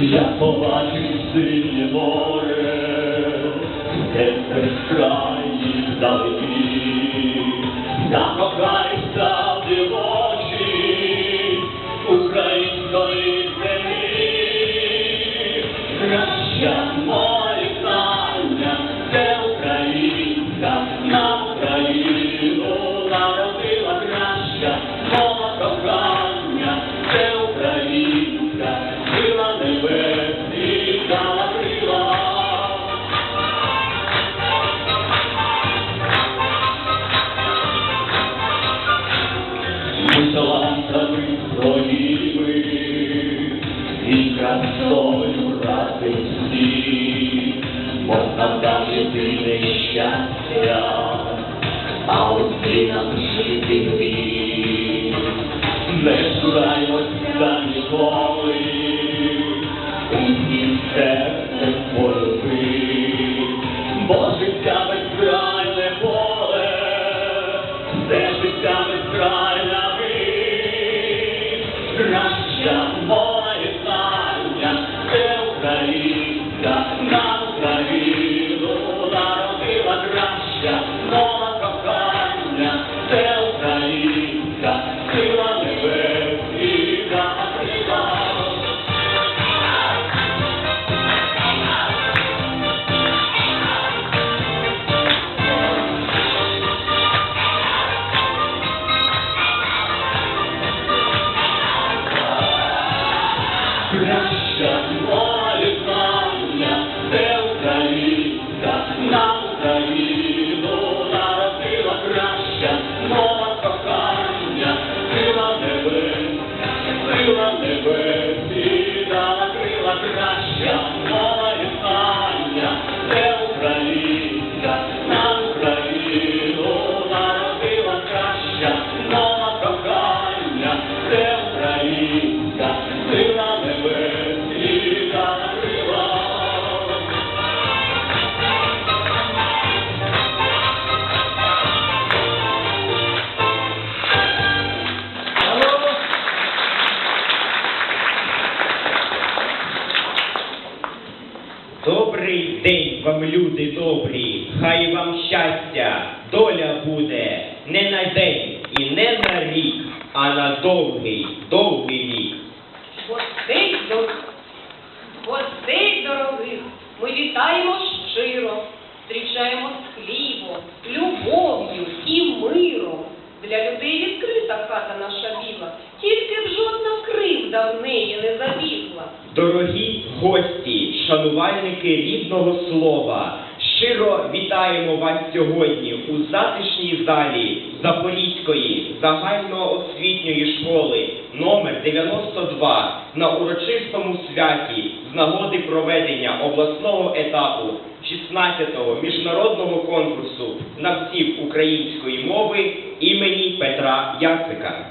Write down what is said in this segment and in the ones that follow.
Я побачив синє море, де безкрайні далекі, і не на рік, а на довгий, довгий. Гостей, дор- гостей дорогих ми вітаємо щиро, зустрічаємо з хлібом, любов'ю і миром. Для людей відкрита хата наша біла, тільки б жодна кривда в неї не забігла. Дорогі гості, шанувальники рідного слова, щиро вітаємо вас сьогодні у затишній залі Запорізької загальноосвітньої школи номер 92 на урочистому святі з нагоди проведення обласного етапу 16-го міжнародного конкурсу знавців української мови імені Петра Яцика.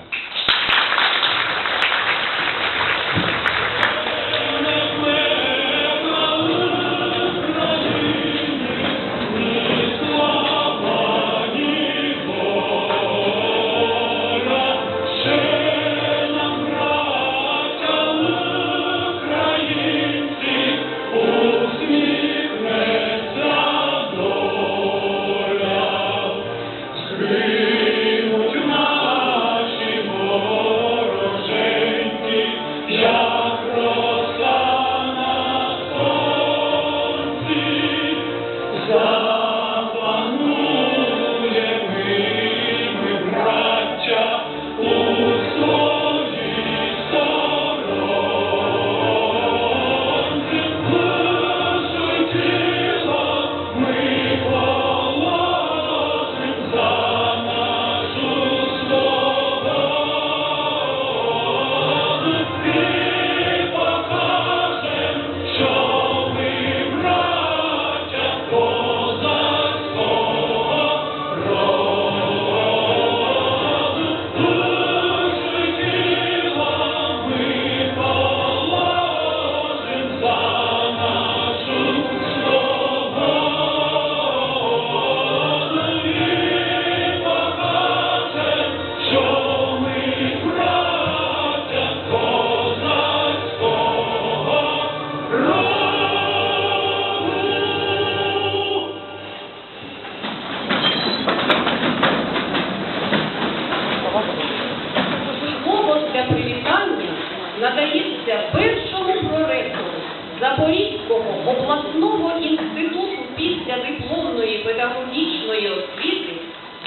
Інституту післядипломної педагогічної освіти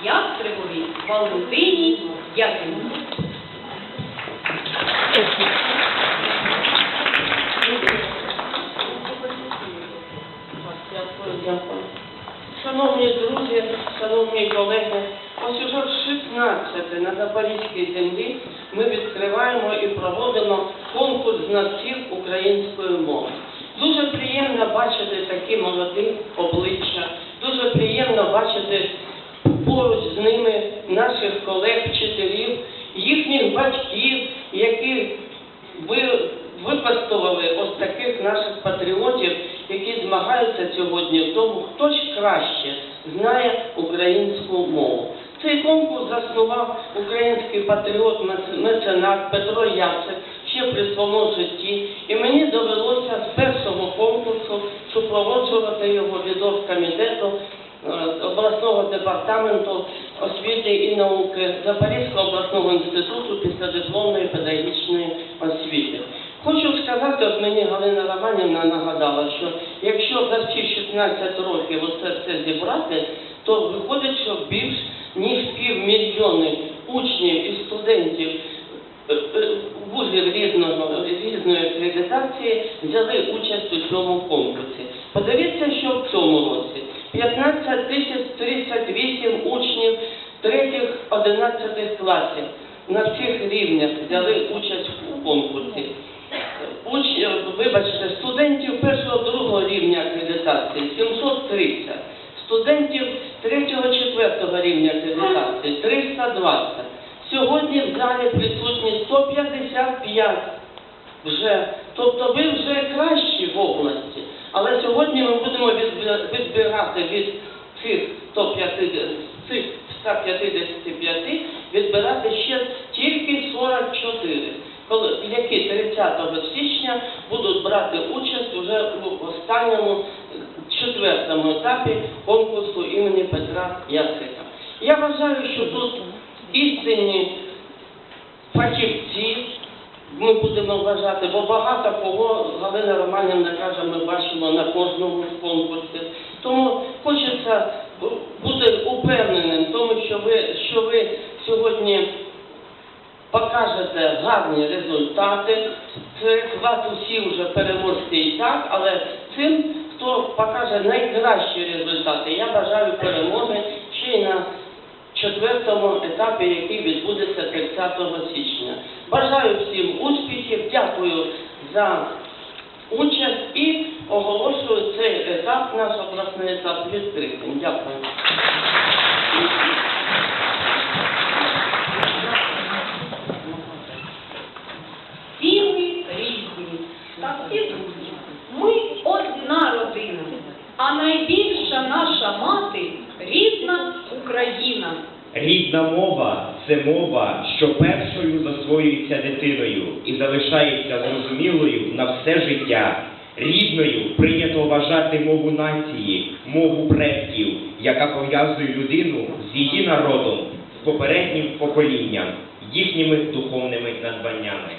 Ястребові Валентині. Дякую, дякую. Шановні друзі, шановні колеги, ось уже в 16 на Запорізькій землі ми відкриваємо і проводимо конкурс знавців української мови. Дуже приємно бачити такі молоді обличчя, дуже приємно бачити поруч з ними наших колег-вчителів, їхніх батьків, які ви випастували ось таких наших патріотів, які змагаються сьогодні в тому, хто ж краще знає українську мову. Цей конкурс заснував український патріот меценат Петро Яцик при своєму житті. І мені довелося з першого конкурсу супроводжувати його від оргкомітету е, обласного департаменту освіти і науки Запорізького обласного інституту післядипломної педагогічної освіти. Хочу сказати, от мені Галина Романівна нагадала, що якщо за ці 16 років оце все зібрати, то виходить, що більш ніж півмільйони учнів і студентів вузів різного, різної акредитації взяли участь у цьому конкурсі. Подивіться, що в цьому році 15 тисяч 38 учнів 3-11 класів на всіх рівнях взяли участь у конкурсі. Уч, е, вибачте, студентів першого другого рівня акредитації 730, студентів третього четвертого рівня акредитації 320. Сьогодні в залі присутні 155 вже. Тобто ви вже кращі в області. Але сьогодні ми будемо відбирати від цих 150, цих 155 відбирати ще тільки 44, коли, які 30 січня будуть брати участь уже в останньому четвертому етапі конкурсу імені Петра Яцика. Я вважаю, що тут істинні фахівці, ми будемо вважати, бо багато кого Галина Романівна каже, ми бачимо на кожному з конкурсів. Тому хочеться бути упевненим в тому, що ви, що ви сьогодні покажете гарні результати. Серед вас усі вже переможці і так, але цим, хто покаже найкращі результати, я бажаю перемоги ще й на четвертому етапі, який відбудеться 30 січня. Бажаю всім успіхів, дякую за участь і оголошую цей етап, наш обласний етап відкритим. Дякую. Всі різні, та всі друзі. Ми одна родина, а найбільша наша мати рідна Україна. Рідна мова це мова, що першою засвоюється дитиною і залишається зрозумілою на все життя. Рідною прийнято вважати мову нації, мову предків, яка пов'язує людину з її народом, з попереднім поколінням, їхніми духовними надбаннями.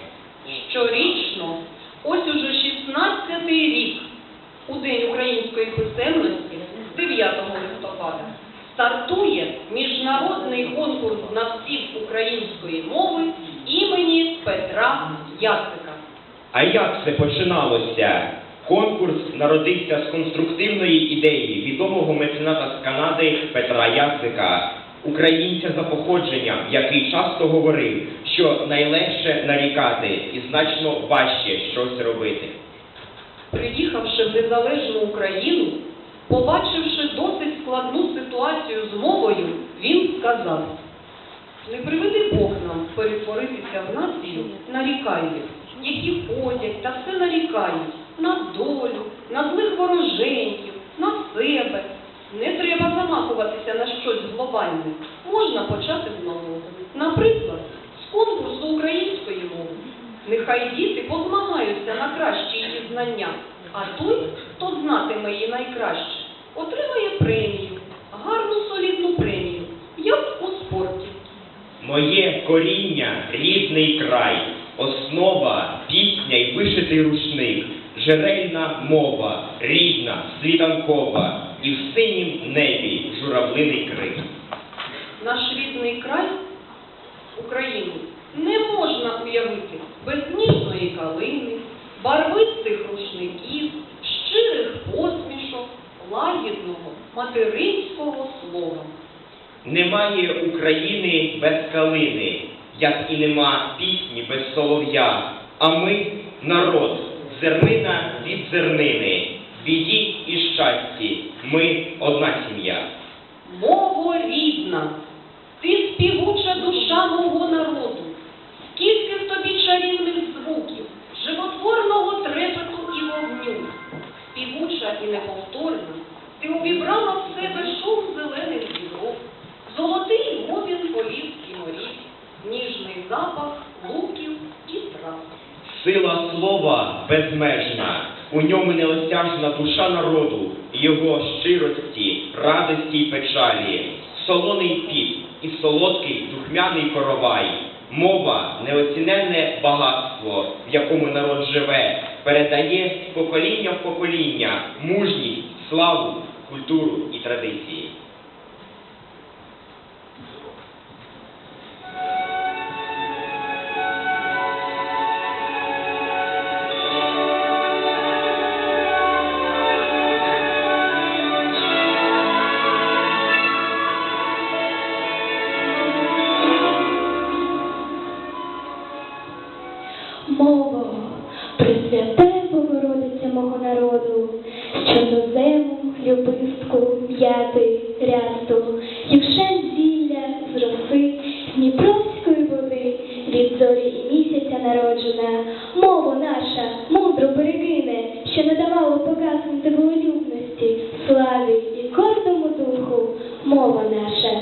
Щорічно, ось уже 16-й рік, у День української писемності, 9 листопада, стартує міжнародний конкурс знавців української мови імені Петра Яцика. А як це починалося? Конкурс народився з конструктивної ідеї відомого мецената з Канади Петра Яцика, українця за походженням, який часто говорив, що найлегше нарікати і значно важче щось робити. Приїхавши в незалежну Україну, побачивши досить складну ситуацію з мовою, він сказав, не приведи Бог нам перетворитися в націю нарікаючих, які ходять та все нарікають на долю, на злих вороженьків, на себе. Не треба замахуватися на щось глобальне. Можна почати з малого. Наприклад, з конкурсу української мови. Нехай діти позмагаються на кращі її знання, а той, хто знатиме її найкраще, отримає премію, гарну солідну премію, як у спорті. Моє коріння рідний край. Основа, пісня й вишитий рушник, жерельна мова, рідна, світанкова, і в синім небі журавлиний крик. Наш рідний край, Україну, не можна уявити без ніжної калини, барвистих рушників, щирих посмішок, лагідного материнського. Немає України без калини, як і нема пісні без солов'я. А ми народ, зернина від зернини, біді і щасті, ми одна сім'я. Мово рідна, ти співуча душа мого народу, скільки в тобі чарівних звуків, животворного трепету і вогню, співуча і неповторна, ти увібрала в себе шум зелених зірок, золотий говін полів і морів, ніжний запах луків і трав. Сила слова безмежна, у ньому неосяжна душа народу, його щирості, радості й печалі, солоний піт і солодкий духмяний коровай, мова неоціненне багатство, в якому народ живе, передає з покоління в покоління мужність, славу, культуру і традиції. Зорі і місяця народжена, мову наша мудро перекине, що не давало погаснути волелюбності, славі і гордому духу. Мова наша,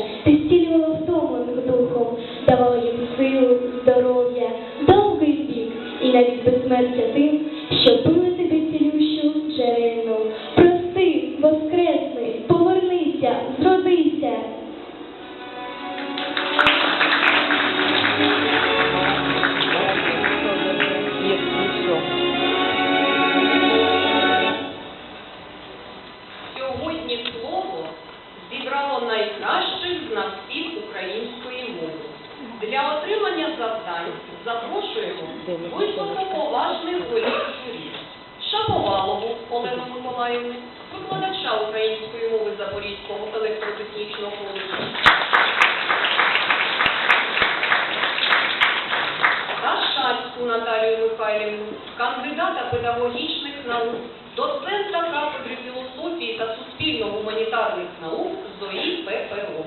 педагогічних наук, доцента кафедри філософії та суспільно-гуманітарних наук ЗОІ ППО.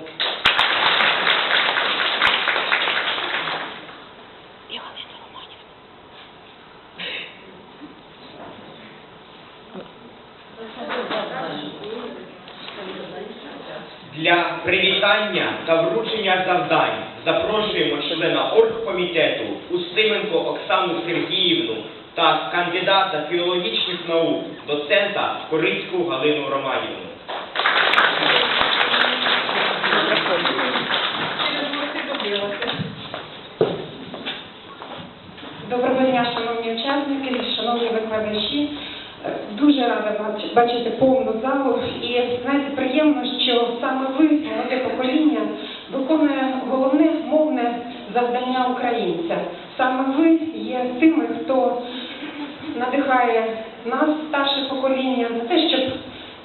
Для привітання та вручення завдань запрошуємо члена оргкомітету Устименко Оксану Сергіївну та кандидата філологічних наук, доцента Корицьку Галину Романівну. Доброго дня, шановні учасники, шановні викладачі. Дуже рада бачити повну залу. І знаєте, приємно, що саме ви, молоде покоління, виконує головне мовне завдання українця. Саме ви є тими, хто надихає нас, старше покоління, на те, щоб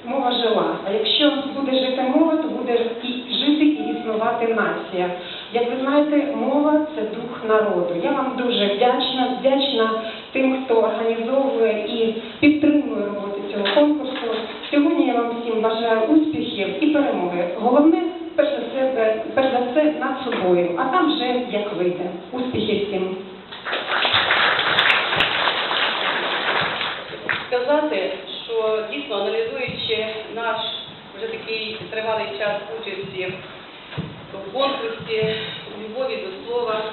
мова жила. А якщо буде жити мова, то буде і жити і існувати нація. Як ви знаєте, мова це дух народу. Я вам дуже вдячна, вдячна тим, хто організовує і підтримує роботу цього конкурсу. Сьогодні я вам всім бажаю успіхів і перемоги. Головне, перш за все, перш за все над собою, а там вже як вийде. Успіхів всім! Сказати, що дійсно аналізуючи наш вже такий тривалий час участі в конкурсі у любові до слова,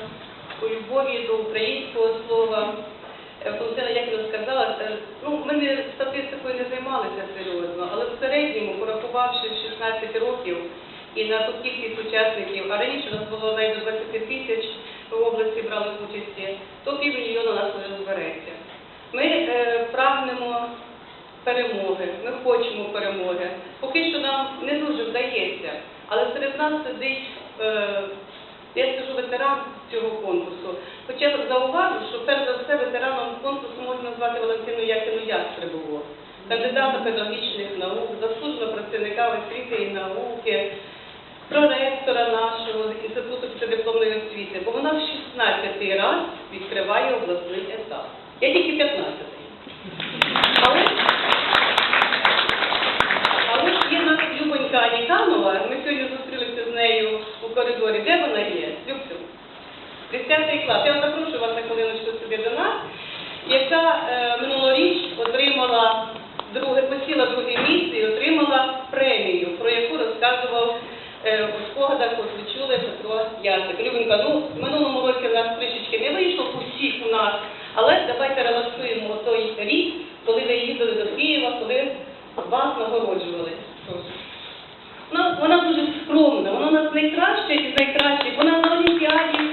у любові до українського слова. е, Валентина Яківна сказала, е, ну, ми не статистикою не займалися серйозно, але в середньому, порахувавши 16 років і на ту кількість учасників, а раніше у нас було навіть до 20 тисяч, в області брали участі, то півмільйона нас вже збереться. Ми е, прагнемо перемоги, ми хочемо перемоги. Поки що нам не дуже вдається, але серед нас сидить, е, я скажу, ветеран цього конкурсу. Хоча зауважу, що перш за все ветераном конкурсу можна назвати Валентину Якину Ястребову, кандидата педагогічних наук, заслуженого працівника освіти і науки, проректора нашого інституту післядипломної освіти, бо вона в 16-й раз відкриває обласний етап. Я тільки 15-й. Але, але є нас Любонька Аніканова, ми сьогодні зустрілися з нею у коридорі. Де вона є? Любцю. 10 клас. Я запрошую вас на хвилиночку собі до нас, яка е, минулоріч отримала друге, посіла друге місце і отримала премію, про яку розказував е, у спогадах, от ви чули Петро Ясик. Любенька, ну, в минулому році в нас трішечки не вийшло у всіх у нас, але давайте релаксуємо той рік, коли ви їздили до Києва, коли вас нагороджували. Вона, вона дуже скромна, вона у нас найкраща із найкращих, вона на Олімпіаді